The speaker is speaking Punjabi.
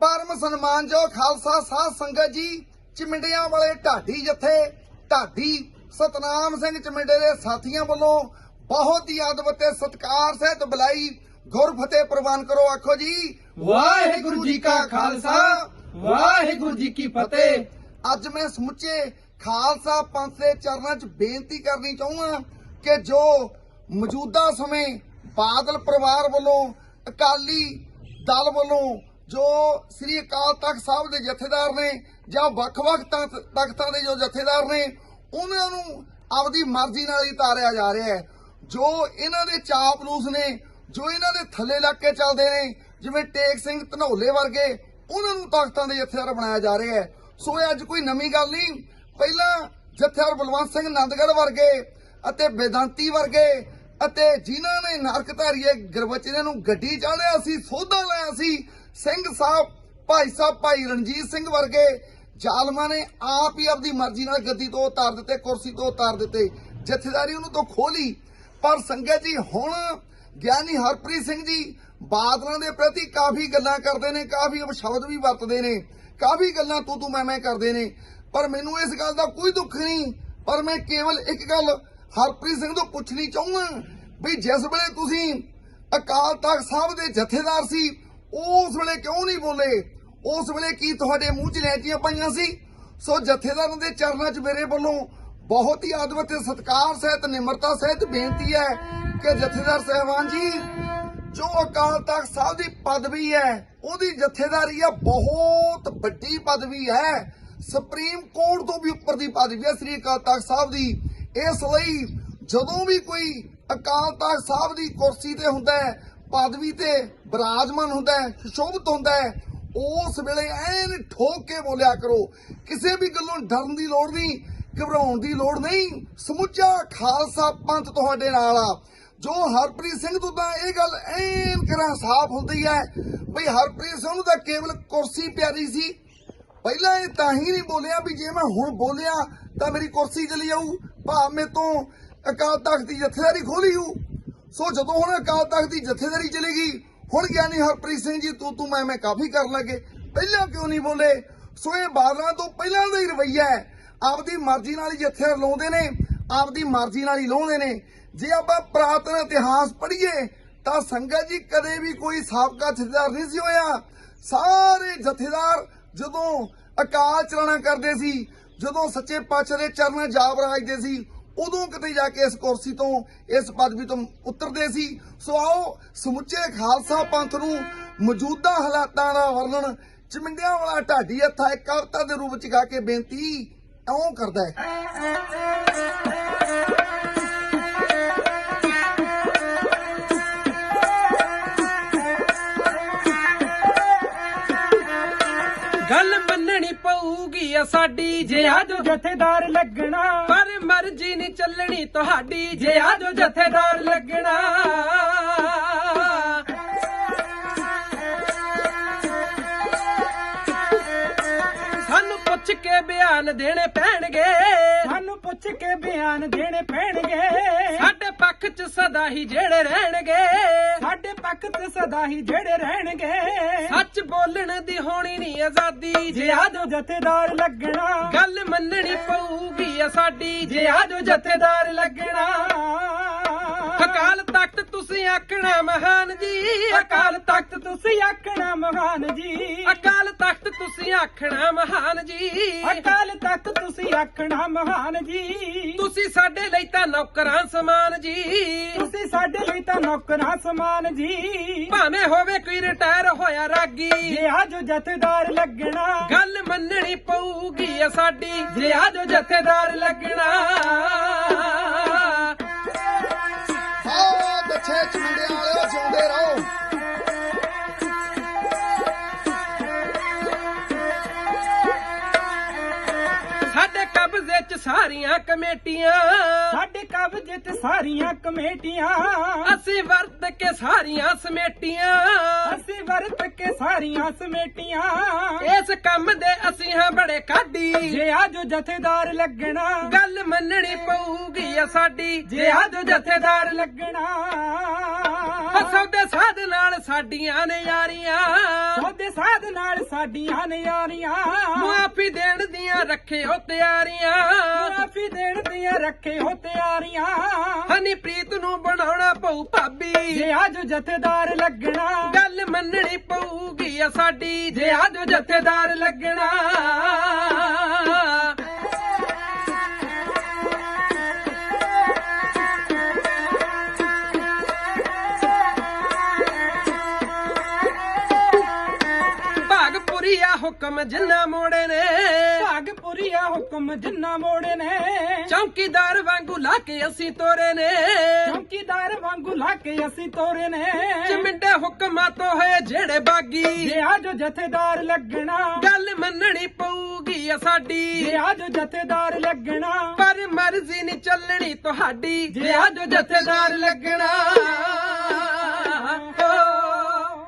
ਪਰਮ ਸਨਮਾਨਯੋਗ ਖਾਲਸਾ ਸਾਧ ਸੰਗਤ ਜੀ, ਚਿਮਿੰਡਿਆਂ ਵਾਲੇ ਢਾਡੀ ਜਥੇ, ਢਾਡੀ ਸਤਨਾਮ ਸਿੰਘ ਚਿਮਿੰਡੇ ਦੇ ਸਾਥੀਆਂ ਵੱਲੋਂ ਬਹੁਤ ਹੀ ਅਦਬ ਤੇ ਸਤਿਕਾਰ ਸਹਿਤ ਬੁਲਾਈ ਗੁਰ ਫਤਿਹ ਪ੍ਰਵਾਨ ਕਰੋ। ਆਖੋ ਜੀ, ਵਾਹਿਗੁਰੂ ਜੀ ਕਾ ਖਾਲਸਾ, ਵਾਹਿਗੁਰੂ ਜੀ ਕੀ ਫਤਿਹ। ਅੱਜ ਮੈਂ ਸਮੁੱਚੇ ਖਾਲਸਾ ਪੰਥ ਦੇ ਚਰਨਾਂ 'ਚ ਬੇਨਤੀ ਕਰਨੀ ਚਾਹੁੰਦਾ ਕਿ ਜੋ ਮੌਜੂਦਾ ਸਮੇਂ ਬਾਦਲ ਪਰਿਵਾਰ ਵੱਲੋਂ ਅਕਾਲੀ ਦਲ ਵੱਲੋਂ ਜੋ ਸ੍ਰੀ ਅਕਾਲ ਤਖਤ ਸਾਹਿਬ ਦੇ ਜਥੇਦਾਰ ਨੇ ਜਾਂ ਵੱਖ-ਵੱਖ ਤਖ਼ਤ- ਤਖਤਾਂ ਦੇ ਜੋ ਜਥੇਦਾਰ ਨੇ, ਉਹਨਾਂ ਨੂੰ ਆਪਦੀ ਮਰਜ਼ੀ ਨਾਲ ਹੀ ਤਾਰਿਆ ਜਾ ਰਿਹਾ ਹੈ। ਜੋ ਇਹਨਾਂ ਦੇ ਚਾਪਲੂਸ ਨੇ, ਜੋ ਇਹਨਾਂ ਦੇ ਥੱਲੇ ਲੱਗ ਕੇ ਚੱਲਦੇ ਨੇ, ਜਿਵੇਂ ਟੇਕ ਸਿੰਘ ਧਨੌਲੇ ਵਰਗੇ, ਉਹਨਾਂ ਨੂੰ ਤਖਤਾਂ ਦੇ ਜਥੇਦਾਰ ਬਣਾਇਆ ਜਾ ਰਿਹਾ ਹੈ। ਸੋ ਇਹ ਅੱਜ ਕੋਈ ਨਵੀਂ ਗੱਲ ਨਹੀਂ। ਪਹਿਲਾਂ ਜਥੇਦਾਰ ਬਲਵੰਤ ਸਿੰਘ ਨੰਦਗੜ੍ਹ ਵਰਗੇ ਅਤੇ ਬੇਦਾਂਤੀ ਵਰਗੇ ਅਤੇ ਜਿਨ੍ਹਾਂ ਨੇ ਨਰਕ ਧਾਰੀਏ ਗੁਰਬਚਨੇ ਨੂੰ ਗੱਡੀ ਚਾੜਿਆ ਸੀ, ਸੋਧਾ ਲਾਇਆ ਸੀ ਸਿੰਘ ਸਾਹਿਬ, ਭਾਈ ਸਾਹਿਬ, ਭਾਈ ਰਣਜੀਤ ਸਿੰਘ ਵਰਗੇ ਜ਼ਾਲਮਾਂ ਨੇ ਆਪ ਹੀ ਆਪਦੀ ਮਰਜ਼ੀ ਨਾਲ ਗੱਦੀ ਤੋਂ ਉਤਾਰ ਦਿੱਤੇ, ਕੁਰਸੀ ਤੋਂ ਉਤਾਰ ਦਿੱਤੇ। ਜਥੇਦਾਰੀ ਉਹਨੂੰ ਤੋਂ ਖੋਲੀ। ਪਰ ਸੰਗਤ ਜੀ, ਹੁਣ ਗਿਆਨੀ ਹਰਪ੍ਰੀਤ ਸਿੰਘ ਜੀ ਬਾਦਲਾਂ ਦੇ ਪ੍ਰਤੀ ਕਾਫੀ ਗੱਲਾਂ ਕਰਦੇ ਨੇ, ਕਾਫੀ ਸ਼ਬਦ ਵੀ ਵਰਤਦੇ ਨੇ, ਕਾਫੀ ਗੱਲਾਂ ਤੂੰ ਤੂੰ ਮੈਂ ਮੈਂ ਕਰਦੇ ਨੇ। ਪਰ ਮੈਨੂੰ ਇਸ ਗੱਲ ਦਾ ਕੋਈ ਦੁੱਖ ਨਹੀਂ। ਪਰ ਮੈਂ ਕੇਵਲ ਇੱਕ ਗੱਲ ਹਰਪ੍ਰੀਤ ਸਿੰਘ ਤੋਂ ਪੁੱਛਣੀ ਚਾਹੁੰਦਾ ਵੀ ਜਿਸ ਵੇਲੇ ਤੁਸੀਂ ਅਕਾਲ ਤਖਤ ਸਾਹਿਬ ਦੇ ਜਥੇਦਾਰ ਸੀ ਉਸ ਵੇਲੇ ਕਿਉਂ ਨਹੀਂ ਬੋਲੇ? ਉਸ ਵੇਲੇ ਕੀ ਤੁਹਾਡੇ ਮੂੰਹ 'ਚ ਲੈਟੀਆਂ ਪਾਈਆਂ ਸੀ? ਸੋ ਜਥੇਦਾਰਾਂ ਦੇ ਚਰਨਾਂ 'ਚ ਮੇਰੇ ਵੱਲੋਂ ਬਹੁਤ ਹੀ ਆਦਰ ਤੇ ਸਤਿਕਾਰ ਸਹਿਤ, ਨਿਮਰਤਾ ਸਹਿਤ ਬੇਨਤੀ ਹੈ ਕਿ ਜਥੇਦਾਰ ਸਹਿਬਾਨ ਜੀ, ਜੋ ਅਕਾਲ ਤਖਤ ਸਾਹਿਬ ਦੀ ਪਦਵੀ ਹੈ, ਉਹਦੀ ਜਥੇਦਾਰੀ ਆ ਬਹੁਤ ਵੱਡੀ ਪਦਵੀ ਹੈ। ਸੁਪਰੀਮ ਕੋਰਟ ਤੋਂ ਵੀ ਉੱਪਰ ਦੀ ਪਦਵੀ ਹੈ ਸ੍ਰੀ ਅਕਾਲ ਤਖਤ ਸਾਹਿਬ ਦੀ। ਇਸ ਲਈ ਜਦੋਂ ਵੀ ਕੋਈ ਅਕਾਲ ਤਖਤ ਸਾਹਿਬ ਦੀ ਕੁਰਸੀ ਤੇ ਹੁੰਦਾ ਹੈ ਪਦਵੀ ਤੇ ਬਿਰਾਜਮਾਨ ਹੁੰਦਾ ਹੈ ਸ਼ੋਭਤ ਹੁੰਦਾ ਹੈ, ਉਸ ਵੇਲੇ ਐਨ ਠੋਕ ਕੇ ਬੋਲਿਆ ਕਰੋ। ਕਿਸੇ ਵੀ ਗੱਲੋਂ ਡਰਨ ਦੀ ਲੋੜ ਨਹੀਂ, ਘਬਰਾਉਣ ਦੀ ਲੋੜ ਨਹੀਂ। ਸਮੁੱਚਾ ਖਾਲਸਾ ਪੰਥ ਤੁਹਾਡੇ ਨਾਲ ਆ। ਜੋ ਹਰਪ੍ਰੀਤ ਸਿੰਘ ਤੋਂ ਤਾਂ ਇਹ ਗੱਲ ਐਨ ਕਰਾਂ ਸਾਫ਼ ਹੁੰਦੀ ਹੈ ਬਈ ਹਰਪ੍ਰੀਤ ਸਿੰਘ ਨੂੰ ਤਾਂ ਕੇਵਲ ਕੁਰਸੀ ਪਿਆਰੀ ਸੀ। ਪਹਿਲਾਂ ਇਹ ਤਾਂ ਹੀ ਨਹੀਂ ਬੋਲਿਆ ਵੀ ਜੇ ਮੈਂ ਹੁਣ ਬੋਲਿਆ ਤਾਂ ਮੇਰੀ ਕੁਰਸੀ ਚਲੀ ਜਾਊ ਭਾ ਮੇ ਤੋਂ ਅਕਾਲ ਤਖਤ ਦੀ ਜਥੇਦਾਰੀ ਖੋਲੀ ਹੂ ਸੋ ਜਦੋਂ ਹੁਣ ਅਕਾਲ ਤਖਤ ਦੀ ਜਥੇਦਾਰੀ ਚਲੀ ਗਈ ਹੁਣ ਗਿਆਨੀ ਹਰਪ੍ਰੀਤ ਸਿੰਘ ਜੀ, ਤੂੰ ਤੂੰ ਮੈਂ ਮੈਂ ਕਾਫੀ ਕਰਨ ਲੱਗੇ। ਪਹਿਲਾਂ ਕਿਉਂ ਨਹੀਂ ਬੋਲੇ? ਸੋ ਇਹ ਬਾਦਲਾਂ ਤੋਂ ਪਹਿਲਾਂ ਦਾ ਹੀ ਰਵਈਆ ਹੈ। ਆਪਦੀ ਮਰਜ਼ੀ ਨਾਲ ਹੀ ਜਥੇ ਲਾਉਂਦੇ ਨੇ, ਆਪਦੀ ਮਰਜ਼ੀ ਨਾਲ ਹੀ ਲਾਉਂਦੇ ਨੇ। ਜੇ ਆਪਾਂ ਪ੍ਰਾਤਨ ਇਤਿਹਾਸ ਪੜ੍ਹੀਏ, ਤਾਂ ਸੰਗਤ ਜੀ ਕਦੇ ਵੀ ਕੋਈ ਸਾਬਕਾ ਜਥੇਦਾਰ ਨਹੀਂ ਸੀ ਹੋਇਆ। ਸਾਰੇ ਜਥੇਦਾਰ ਜਦੋਂ ਅਕਾਲ ਚਲਾਣਾ ਕਰਦੇ ਸੀ, ਜਦੋਂ ਸੱਚੇ ਪਾਤਸ਼ਾਹ ਦੇ ਚਰਨ ਜਾਬ ਰਾਜਦੇ ਸੀ ਉਦੋਂ ਕਿਤੇ ਜਾ ਕੇ ਇਸ ਕੁਰਸੀ ਤੋਂ, ਇਸ ਪਦਵੀ ਤੋਂ ਉਤਰਦੇ ਸੀ। ਸੋ ਆਓ, ਸਮੁੱਚੇ ਖਾਲਸਾ ਪੰਥ ਨੂੰ ਮੌਜੂਦਾ ਹਾਲਾਤਾਂ ਦਾ ਵਰਣਨ ਚਮਿੰਡਿਆਂ ਵਾਲਾ ਢਾਡੀ ਹੱਥਾ ਇੱਕ ਕਵਿਤਾ ਦੇ ਰੂਪ ਚ ਗਾ ਕੇ ਬੇਨਤੀ ਇਉਂ ਕਰਦਾ ਹੈ। ਗੱਲ ਮੰਨਣੀ ਪਊਗੀ ਆ ਸਾਡੀ, ਜੇ ਅੱਜ ਜਥੇਦਾਰ ਲੱਗਣਾ। ਮਰਜ਼ੀ ਨਹੀਂ ਚੱਲਣੀ ਤੁਹਾਡੀ ਜੇ ਆਜੋ ਜਥੇਦਾਰ ਲੱਗਣਾ। ਸਾਨੂੰ ਪੁੱਛ ਕੇ ਬਿਆਨ ਦੇਣੇ ਪੈਣਗੇ। ਸਾਨੂੰ ਪੁੱਛ ਕੇ ਬਿਆਨ ਦੇਣੇ ਪੈਣਗੇ। ਪੱਖ 'ਚ ਸਦਾ ਹੀ ਜਿਹੜੇ ਰਹਿਣਗੇ। ਸਾਡੇ ਪੱਖ ਤੇ ਸਦਾ ਹੀ ਜਿਹੜੇ ਰਹਿਣਗੇ। ਸੱਚ ਬੋਲਣ ਦੀ ਹੋਣੀ ਨਹੀਂ ਆਜ਼ਾਦੀ। ਜੇ ਆਜੋ ਜਥੇਦਾਰ ਲੱਗਣਾ। ਗੱਲ ਮੰਨਣੀ ਪਊਗੀ ਆ ਸਾਡੀ। ਜੇ ਆਜੋ ਜਥੇਦਾਰ ਲੱਗਣਾ। ਅਕਾਲ ਤਖਤ ਤੁਸੀਂ ਆਖਣਾ ਮਹਾਨ ਜੀ। ਅਕਾਲ ਤਖਤ ਤੁਸੀਂ ਆਖਣਾ ਮਹਾਨ ਜੀ। ਤੁਸੀਂ ਆਖਣਾ ਮਹਾਨ ਜੀ। ਅਕਾਲ ਤਖਤ ਤੁਸੀਂ ਆਖਣਾ ਮਹਾਨ ਜੀ। ਤੁਸੀਂ ਸਾਡੇ ਲਈ ਤਾਂ ਨੌਕਰਾਂ ਸਮਾਨ ਜੀ। ਤੁਸੀਂ ਸਾਡੇ ਲਈ ਤਾਂ ਨੌਕਰਾਂ ਸਮਾਨ ਜੀ। ਭਾਵੇਂ ਹੋਵੇ ਕੋਈ ਰਿਟਾਇਰ ਹੋਇਆ ਰਾਗੀ। ਜੇ ਆਜੋ ਜਥੇਦਾਰ ਲੱਗਣਾ ਗੱਲ ਮੰਨਣੀ ਪਊਗੀ ਆ ਸਾਡੀ। ਜੇ ਆਜੋ ਜਥੇਦਾਰ ਲੱਗਣਾ ਸਾਰੀਆਂ ਕਮੇਟੀਆਂ। ਸਾਡੇ ਕਬਜ਼ੇ ਤੇ ਸਾਰੀਆਂ ਕਮੇਟੀਆਂ। ਅਸੀਂ ਵਰਤ ਕੇ ਸਾਰੀਆਂ ਸਮੇਟੀਆਂ। ਅਸੀਂ ਵਰਤ ਕੇ ਸਾਰੀਆਂ ਸਮੇਟੀਆਂ। ਇਸ ਕੰਮ ਦੇ ਅਸੀਂ ਹਾਂ ਬੜੇ ਕਾਢੀ ਜੇ ਆਜੋ ਜਥੇਦਾਰ ਲੱਗਣਾ। ਗੱਲ ਮੰਨਣੀ ਪਊਗੀ ਆ ਸਾਡੀ। ਜੇ ਆਜੋ ਜਥੇਦਾਰ ਲੱਗਣਾ। ਸੌਦੇ ਸਾਧ ਨਾਲ ਸਾਡੀਆਂ ਨੇ ਯਾਰੀਆਂ। ਸੋਦੇ ਸਾਧ ਨਾਲ ਸਾਡੀਆਂ ਨਿਆਰੀਆਂ ਮੁਆਫੀ ਦੇਣ ਦੀਆਂ ਰੱਖਿਓ ਤਿਆਰੀਆਂ। ਮਾਫੀ ਦੇਣ ਦੀਆਂ ਰੱਖੇ ਹੋ ਤਿਆਰੀਆਂ। ਹਨੀ ਪ੍ਰੀਤ ਨੂੰ ਬਣਾਉਣਾ ਪਊ ਭਾਬੀ। ਜੇ ਅੱਜ ਜਥੇਦਾਰ ਲੱਗਣਾ। ਗੱਲ ਮੰਨਣੀ ਪਊਗੀ ਸਾਡੀ। ਜੇ ਆਜੋ ਜਥੇਦਾਰ ਲੱਗਣਾ। ਹੁਕਮ ਜਿੰਨਾ ਮੋੜੇ ਨੇ। ਭਾਗਪੁਰੀਆ ਹੁਕਮ ਜਿੰਨਾ ਮੋੜੇ ਨੇ। ਚੌਕੀਦਾਰ ਵਾਂਗੂ ਲਾ ਕੇ ਅਸੀਂ ਤੋਰੇ ਨੇ। ਚੌਕੀਦਾਰ ਵਾਂਗੂ ਲਾ ਕੇ ਅਸੀਂ ਤੋਰੇ ਨੇ। ਚਮਿੰਡੇ ਹੁਕਮਾਂ ਤੋਂ ਹੋਏ ਜਿਹੜੇ ਬਾਗੀ ਜੇ ਅੱਜ ਜਥੇਦਾਰ ਲੱਗਣਾ। ਗੱਲ ਮੰਨਣੀ ਪਊਗੀ ਆ ਸਾਡੀ। ਜੇ ਅੱਜ ਜਥੇਦਾਰ ਲੱਗਣਾ। ਪਰ ਮਰਜ਼ੀ ਨਹੀਂ ਚੱਲਣੀ ਤੁਹਾਡੀ। ਜੇ ਆਜੋ ਜਥੇਦਾਰ ਲੱਗਣਾ।